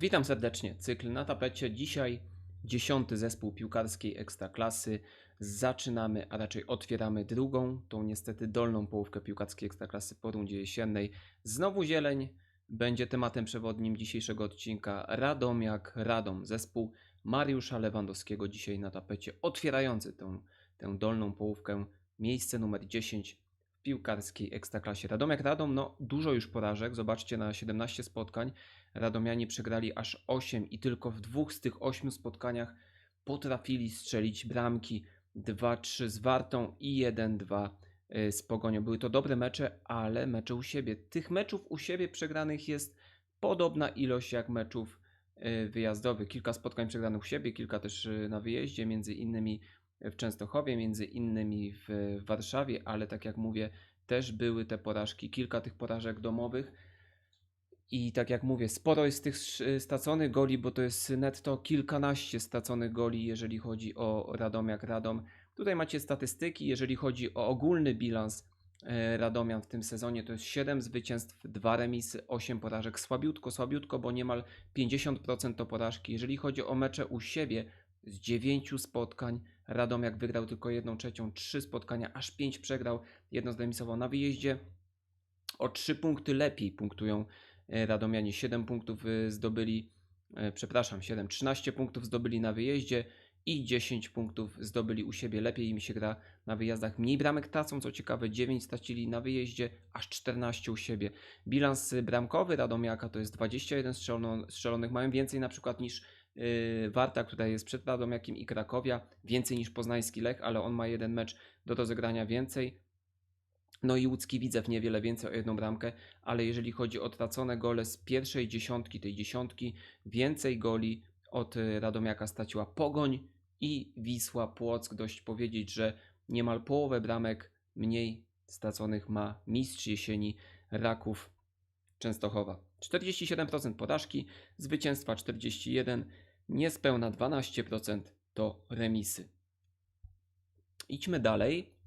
Witam serdecznie. Cykl na tapecie. Dzisiaj dziesiąty zespół piłkarskiej Ekstraklasy. Zaczynamy, a raczej otwieramy drugą, tą niestety dolną połówkę piłkarskiej Ekstraklasy po rundzie jesiennej. Znowu zieleń będzie tematem przewodnim dzisiejszego odcinka. Radomiak, Radom, zespół Mariusza Lewandowskiego dzisiaj na tapecie, otwierający tą, tę dolną połówkę. Miejsce numer 10 w piłkarskiej Ekstraklasie. Radomiak, Radom, no dużo już porażek. Zobaczcie na 17 spotkań. Radomianie przegrali aż 8 i tylko w dwóch z tych 8 spotkaniach potrafili strzelić bramki 2-3 z Wartą i 1-2 y, z Pogonią. Były to dobre mecze, ale mecze u siebie. Tych meczów u siebie przegranych jest podobna ilość jak meczów y, wyjazdowych. Kilka spotkań przegranych u siebie, kilka też y, na wyjeździe, między innymi w Częstochowie, między innymi w Warszawie, ale tak jak mówię, też były te porażki, kilka tych porażek domowych. I tak jak mówię, sporo jest tych straconych goli, bo to jest netto kilkanaście straconych goli, jeżeli chodzi o Radomiak Radom. Tutaj macie statystyki, jeżeli chodzi o ogólny bilans e, Radomian w tym sezonie, to jest 7 zwycięstw, 2 remisy, 8 porażek. Słabiutko, słabiutko, bo niemal 50% to porażki. Jeżeli chodzi o mecze u siebie, z 9 spotkań Radomiak wygrał tylko 1 trzecią, 3 spotkania, aż 5 przegrał, jedno zremisował na wyjeździe. O 3 punkty lepiej punktują Radomianie 7 punktów y, zdobyli, e, przepraszam, 7, 13 punktów zdobyli na wyjeździe i 10 punktów zdobyli u siebie. Lepiej im się gra na wyjazdach. Mniej bramek tracą, co ciekawe, 9 stracili na wyjeździe, aż 14 u siebie. Bilans bramkowy Radomiaka to jest 21 strzelono, strzelonych, mają więcej na przykład niż Warta, która jest przed Radomiakiem i Krakowia, więcej niż Poznański Lech, ale on ma jeden mecz do rozegrania więcej. No i łódzki Widzew niewiele więcej o jedną bramkę, ale jeżeli chodzi o tracone gole z pierwszej dziesiątki, tej dziesiątki, więcej goli od y, Radomiaka straciła Pogoń i Wisła Płock. Dość powiedzieć, że niemal połowę bramek mniej straconych ma mistrz jesieni Raków Częstochowa. 47% porażki, zwycięstwa 41, niespełna 12% to remisy. Idźmy dalej.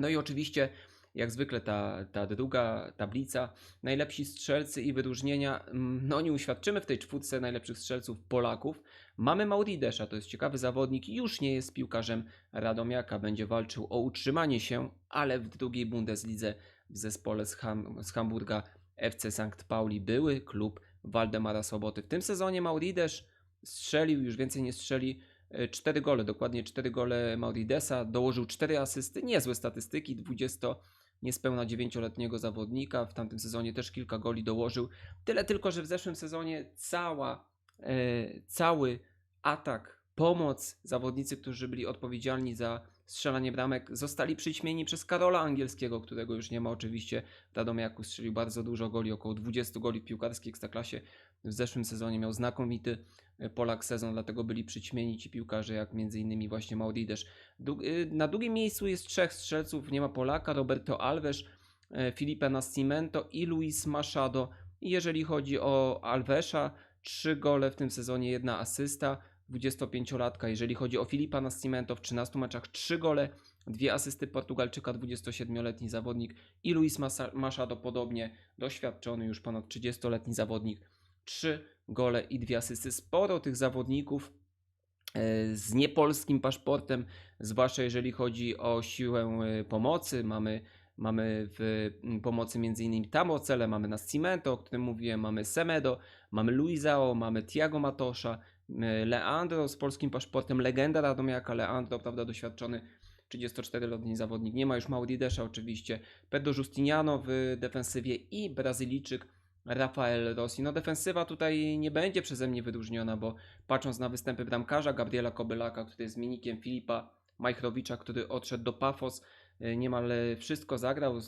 No i oczywiście, jak zwykle, ta, ta druga tablica, najlepsi strzelcy i wyróżnienia. mm, No, nie uświadczymy w tej czwórce najlepszych strzelców Polaków. Mamy Mauridesza, to jest ciekawy zawodnik, już nie jest piłkarzem Radomiaka, będzie walczył o utrzymanie się, ale w drugiej Bundeslidze w zespole z, Ham, z Hamburga FC Sankt Pauli były klub Waldemara Soboty. W tym sezonie Mauridesz strzelił, już więcej nie strzeli, 4 gole, dokładnie 4 gole Mauridesa, dołożył 4 asysty, niezłe statystyki, 20 niespełna 9-letniego zawodnika, w tamtym sezonie też kilka goli dołożył. Tyle tylko, że w zeszłym sezonie cała, e, cały atak, pomoc, zawodnicy, którzy byli odpowiedzialni za strzelanie bramek, zostali przyćmieni przez Karola Angielskiego, którego już nie ma oczywiście w Radomiaku, strzelił bardzo dużo goli, około 20 goli w piłkarskiej ekstraklasie. W zeszłym sezonie miał znakomity e, Polak sezon, dlatego byli przyćmieni ci piłkarze, jak innymi właśnie Maudidesz. Dług- y, Na drugim miejscu jest trzech strzelców, nie ma Polaka, Roberto Alves, e, Filipe Nascimento i Luis Machado. Jeżeli chodzi o Alvesa, trzy gole w tym sezonie, jedna asysta, 25-latka. Jeżeli chodzi o Filipa Nascimento, w 13 meczach trzy gole, dwie asysty Portugalczyka, 27-letni zawodnik i Luis Machado podobnie, doświadczony już ponad 30-letni zawodnik, trzy gole i dwie asysty. Sporo tych zawodników e, z niepolskim paszportem, zwłaszcza jeżeli chodzi o siłę e, pomocy. Mamy, mamy w pomocy m.in. Tamocele, mamy Nascimento, o którym mówiłem, mamy Semedo, mamy Luizao, mamy Tiago Matosza, Leandro z polskim paszportem, legenda Radomiaka, Leandro, prawda, doświadczony 34-letni zawodnik. Nie ma już Mauridesza oczywiście, Pedro Justiniano w defensywie i Brazylijczyk Rafael Rossi. No defensywa tutaj nie będzie przeze mnie wyróżniona, bo patrząc na występy bramkarza Gabriela Kobylaka, który jest wynikiem Filipa Majchrowicza, który odszedł do Pafos, y, niemal wszystko zagrał,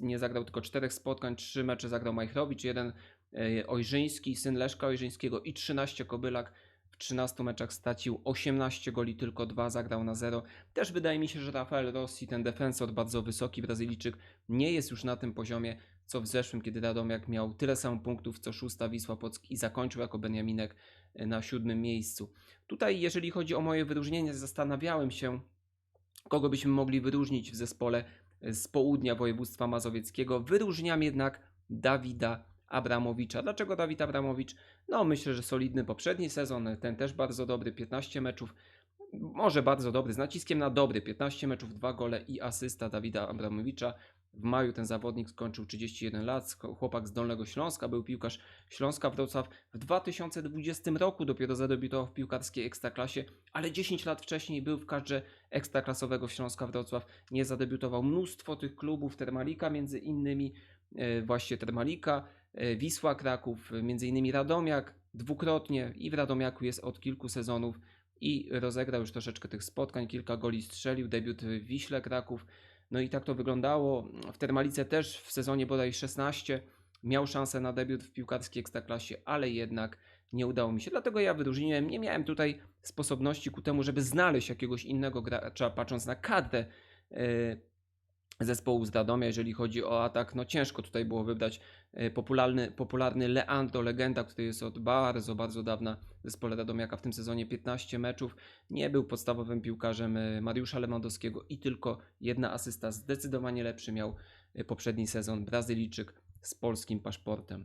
nie zagrał tylko czterech spotkań, trzy mecze zagrał Majchrowicz, jeden y, Ojrzyński, syn Leszka Ojrzyńskiego i 13 Kobylak. W 13 meczach stracił 18 goli, tylko dwa zagrał na zero. Też wydaje mi się, że Rafael Rossi, ten defensor bardzo wysoki Brazylijczyk, nie jest już na tym poziomie, co w zeszłym, kiedy Radomiak miał tyle samo punktów co szósta Wisła Płock i zakończył jako Beniaminek e, na siódmym miejscu. Tutaj, jeżeli chodzi o moje wyróżnienie, zastanawiałem się, kogo byśmy mogli wyróżnić w zespole z południa województwa mazowieckiego. Wyróżniam jednak Dawida Abramowicza. Dlaczego Dawid Abramowicz? No myślę, że solidny poprzedni sezon, ten też bardzo dobry, 15 meczów, może bardzo dobry, z naciskiem na dobry, 15 meczów, 2 gole i asysta Dawida Abramowicza. W maju ten zawodnik skończył 31 lat, chłopak z Dolnego Śląska, był piłkarz Śląska Wrocław. W 2020 roku dopiero zadebiutował w piłkarskiej ekstraklasie, ale 10 lat wcześniej był w kadrze ekstraklasowego Śląska Wrocław. Nie zadebiutował mnóstwo tych klubów, Termalika między innymi, e, właśnie Termalika, e, Wisła Kraków, e, między innymi Radomiak dwukrotnie i w Radomiaku jest od kilku sezonów i rozegrał już troszeczkę tych spotkań, kilka goli strzelił, debiut w Wiśle Kraków. No i tak to wyglądało. W Termalice też w sezonie bodaj 16 miał szansę na debiut w piłkarskiej ekstraklasie, ale jednak nie udało mi się. Dlatego ja wyróżniłem, nie miałem tutaj sposobności ku temu, żeby znaleźć jakiegoś innego gracza, patrząc na kadrę yy, zespołu z Radomia, jeżeli chodzi o atak. No ciężko tutaj było wybrać yy, popularny, popularny Leandro, legenda, który jest od bardzo, bardzo dawna w zespole Radomiaka w tym sezonie 15 meczów. Nie był podstawowym piłkarzem yy, Mariusza Lewandowskiego i tylko jedna asysta. Zdecydowanie lepszy miał yy, poprzedni sezon Brazylijczyk z polskim paszportem.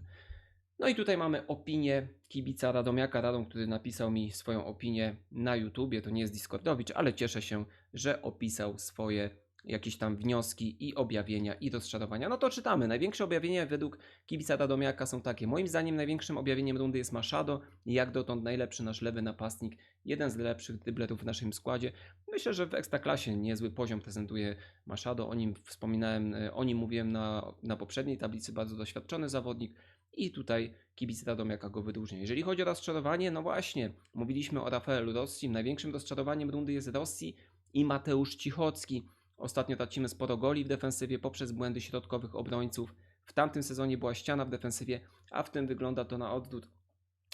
No i tutaj mamy opinię kibica Radomiaka Radom, który napisał mi swoją opinię na YouTubie. To nie jest Discordowicz, ale cieszę się, że opisał swoje jakieś tam wnioski i objawienia i rozczarowania. No to czytamy. Największe objawienia według kibica Radomiaka są takie. Moim zdaniem największym objawieniem rundy jest Machado. Jak dotąd najlepszy nasz lewy napastnik. Jeden z lepszych driblerów w naszym składzie. Myślę, że w Ekstraklasie niezły poziom prezentuje Machado. O nim wspominałem, e, o nim mówiłem na, na poprzedniej tablicy. Bardzo doświadczony zawodnik. I tutaj kibic Radomiaka go wyróżnia. Jeżeli chodzi o rozczarowanie, no właśnie, mówiliśmy o Rafaelu Rossi. Największym rozczarowaniem rundy jest Rossi i Mateusz Cichocki. Ostatnio tracimy sporo goli w defensywie poprzez błędy środkowych obrońców. W tamtym sezonie była ściana w defensywie, a w tym wygląda to na odwrót.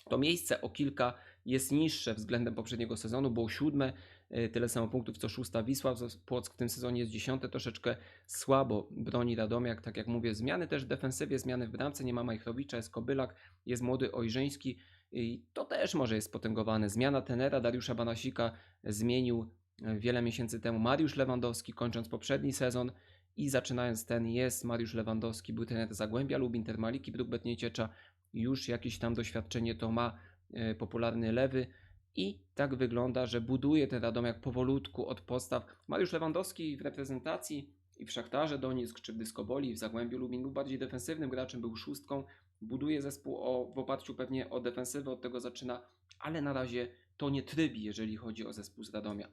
To miejsce o kilka jest niższe względem poprzedniego sezonu, było siódme, y, tyle samo punktów co szósta Wisła. Płock w tym sezonie jest dziesiąte, troszeczkę słabo broni Radomiak. Tak jak mówię, zmiany też w defensywie, zmiany w bramce. Nie ma Majchrowicza, jest Kobylak, jest młody Ojrzyński i to też może jest potęgowane. Zmiana tenera Dariusza Banasika zmienił wiele miesięcy temu Mariusz Lewandowski, kończąc poprzedni sezon i zaczynając ten jest Mariusz Lewandowski, był trener Zagłębia lub Intermaliki, Bruk Nieciecza, już jakieś tam doświadczenie to ma e, popularny lewy i tak wygląda, że buduje ten Radomiak powolutku od podstaw. Mariusz Lewandowski w reprezentacji i w Szachtarze Doniec czy w Dyskoboli, w Zagłębiu Lubin był bardziej defensywnym graczem, był szóstką, buduje zespół o, w oparciu pewnie o defensywę, od tego zaczyna, ale na razie to nie trybi, jeżeli chodzi o zespół z Radomia.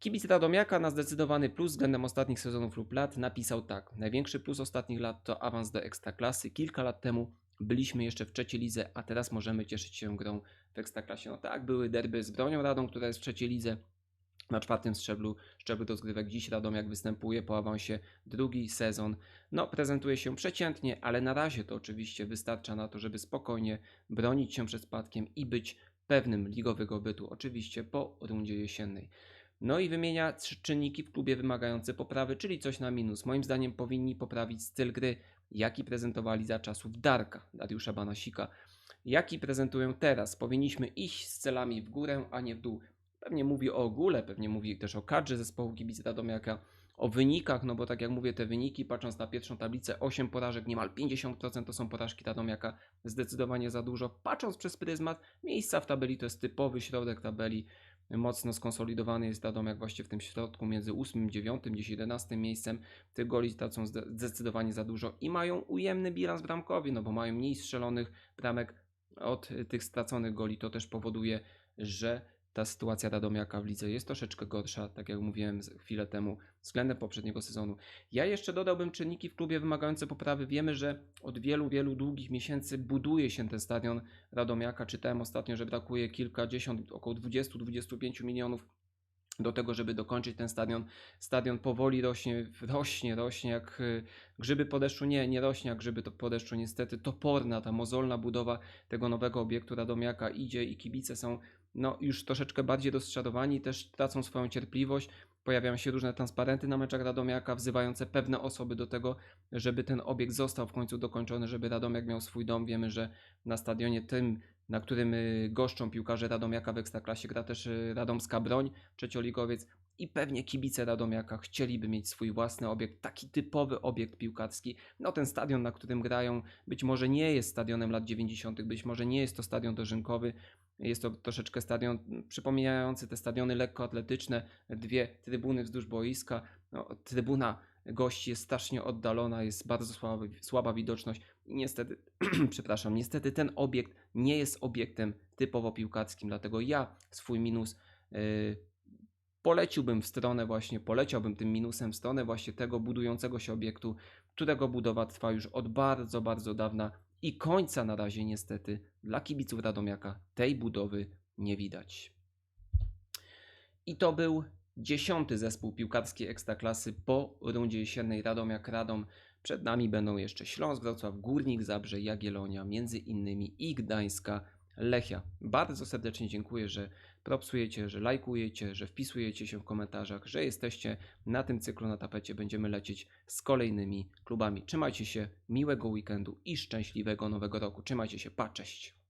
Kibic Radomiaka na zdecydowany plus względem ostatnich sezonów lub lat napisał tak. Największy plus ostatnich lat to awans do Ekstraklasy. Kilka lat temu byliśmy jeszcze w trzeciej lidze, a teraz możemy cieszyć się grą w Ekstraklasie. No tak, były derby z Bronią Radą, która jest w trzeciej lidze. Na czwartym szczeblu, szczeblu rozgrywek dziś Radomiak występuje po awansie drugi sezon. No, prezentuje się przeciętnie, ale na razie to oczywiście wystarcza na to, żeby spokojnie bronić się przed spadkiem i być pewnym ligowego bytu, oczywiście po rundzie jesiennej. No i wymienia trzy czynniki w klubie wymagające poprawy, czyli coś na minus. Moim zdaniem powinni poprawić styl gry, jaki prezentowali za czasów Darka, Dariusza Banasika. Jaki prezentują teraz? Powinniśmy iść z celami w górę, a nie w dół. Pewnie mówi o ogóle, pewnie mówi też o kadrze zespołu kibic Radomiaka, o wynikach, no bo tak jak mówię, te wyniki, patrząc na pierwszą tablicę, 8 porażek, niemal 50% to są porażki Radomiaka, zdecydowanie za dużo. Patrząc przez pryzmat, miejsca w tabeli to jest typowy środek tabeli, mocno skonsolidowany jest Radomiak właśnie w tym środku między 8, 9, gdzieś 11 miejscem. Tych goli stracą zdecydowanie za dużo i mają ujemny bilans bramkowy, no bo mają mniej strzelonych bramek od tych straconych goli. To też powoduje, że ta sytuacja Radomiaka w lidze jest troszeczkę gorsza, tak jak mówiłem chwilę temu, względem poprzedniego sezonu. Ja jeszcze dodałbym czynniki w klubie wymagające poprawy. Wiemy, że od wielu, wielu długich miesięcy buduje się ten stadion Radomiaka. Czytałem ostatnio, że brakuje kilkadziesiąt, około 20-25 milionów do tego, żeby dokończyć ten stadion. Stadion powoli rośnie, rośnie, rośnie jak y, grzyby po deszczu. Nie, nie rośnie jak grzyby po deszczu. Niestety toporna, ta mozolna budowa tego nowego obiektu Radomiaka idzie i kibice są no, już troszeczkę bardziej rozczarowani, też tracą swoją cierpliwość. Pojawiają się różne transparenty na meczach Radomiaka, wzywające pewne osoby do tego, żeby ten obiekt został w końcu dokończony, żeby Radomiak miał swój dom. Wiemy, że na stadionie tym, na którym y, goszczą piłkarze Radomiaka w Ekstraklasie, gra też y, Radomska Broń, trzecioligowiec i pewnie kibice Radomiaka chcieliby mieć swój własny obiekt, taki typowy obiekt piłkarski. No ten stadion, na którym grają, być może nie jest stadionem lat 90., być może nie jest to stadion dożynkowy, jest to troszeczkę stadion przypominający te stadiony lekkoatletyczne, dwie trybuny wzdłuż boiska. No, trybuna gości jest strasznie oddalona, jest bardzo słaba, słaba widoczność i niestety, przepraszam, niestety ten obiekt nie jest obiektem typowo piłkarskim, dlatego ja swój minus yy, poleciłbym w stronę właśnie, poleciałbym tym minusem w stronę właśnie tego budującego się obiektu, którego budowa trwa już od bardzo, bardzo dawna i końca na razie niestety dla kibiców Radomiaka tej budowy nie widać. I to był dziesiąty zespół piłkarskiej Ekstraklasy po rundzie jesiennej Radomiak Radom. Przed nami będą jeszcze Śląsk, Wrocław, Górnik, Zabrze, Jagiellonia, między innymi i Gdańska, Lechia. Bardzo serdecznie dziękuję, że propsujecie, że lajkujecie, że wpisujecie się w komentarzach, że jesteście na tym cyklu na tapecie. Będziemy lecieć z kolejnymi klubami. Trzymajcie się, miłego weekendu i szczęśliwego nowego roku. Trzymajcie się, pa, cześć!